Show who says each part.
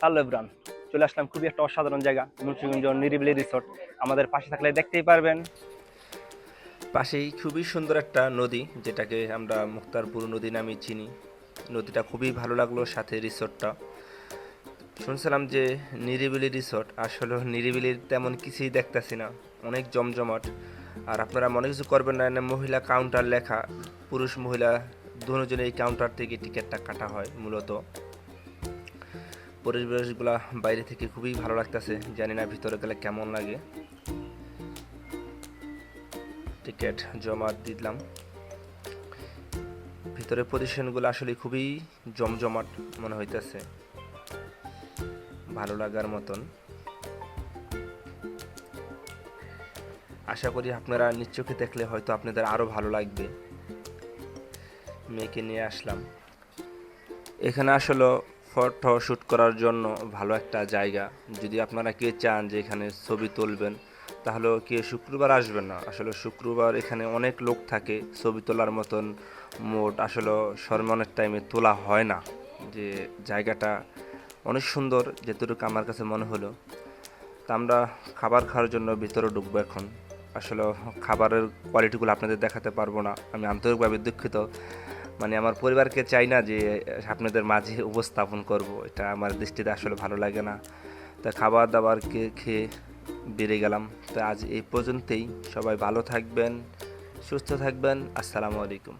Speaker 1: Hello চলে আসলাম খুবই একটা অসাধারণ জায়গা, মুন্সিগঞ্জ নিরিবিলি রিসোর্ট আমাদের পাশে থাকলে দেখতেই পারবেন।
Speaker 2: পাশেই খুবই সুন্দর একটা নদী, যেটাকে আমরা মুক্তারপুর নদী নামে চিনি। নদীটা খুবই ভালো লাগল সাথে রিসোর্টটা শুনছিলাম যে নিরিবিলি রিসোর্ট আসলে নিরিবিলির তেমন কিছুই দেখতেছি না। অনেক জমজমাট। আর আপনারা মনে কিছু করবেন না না মহিলা কাউন্টার লেখা, পুরুষ মহিলা, দুজনে এই কাউন্টার থেকে টিকিটটা কাটা হয়, মূলত। পরিবেশগুলা বাইরে থেকে খুবই ভালো লাগতেছে। জানি না ভিতরে গেলে কেমন লাগে। টিকিট জমা দিলাম। ভিতরে পজিশনগুলো আসলে খুবই জমজমাট মনে হইতেছে। ভালো লাগার মতন। আশা করি আপনারা নিশ্চোখে দেখলে হয়তো আপনাদের আরও ভালো লাগবে। মেয়েকে নিয়ে আসলাম। এখানে আসলে ফটো শ্যুট করার জন্য ভালো একটা জায়গা। যদি আপনারা কে চান যে এখানে ছবি তুলবেন তাহলে কে শুক্রবার আসবেন না? আসলে শুক্রবার এখানে অনেক লোক থাকে, ছবি তোলার মতন মোট আসলে সরমনের টাইমে তোলা হয় না। যে জায়গাটা অনেক সুন্দর, যেটুকু আমার কাছে মনে হলো। তা আমরা খাবার খাওয়ার জন্য ভিতরে ঢুকবো এখন। আসলে খাবারের কোয়ালিটিগুলো আপনাদের দেখাতে পারব না। আমি আন্তরিকভাবে দুঃখিত। মানে আমার পরিবারকে চাই না যে, আপনাদের মাঝে উপস্থাপন করব। এটা আমার দৃষ্টিতে আসলে ভালো লাগে না। তা খাবার দাবারকে খেয়ে বেড়ে গেলাম। তো আজ এই পর্যন্তই। সবাই ভালো থাকবেন, সুস্থ থাকবেন। আসসালামু আলাইকুম।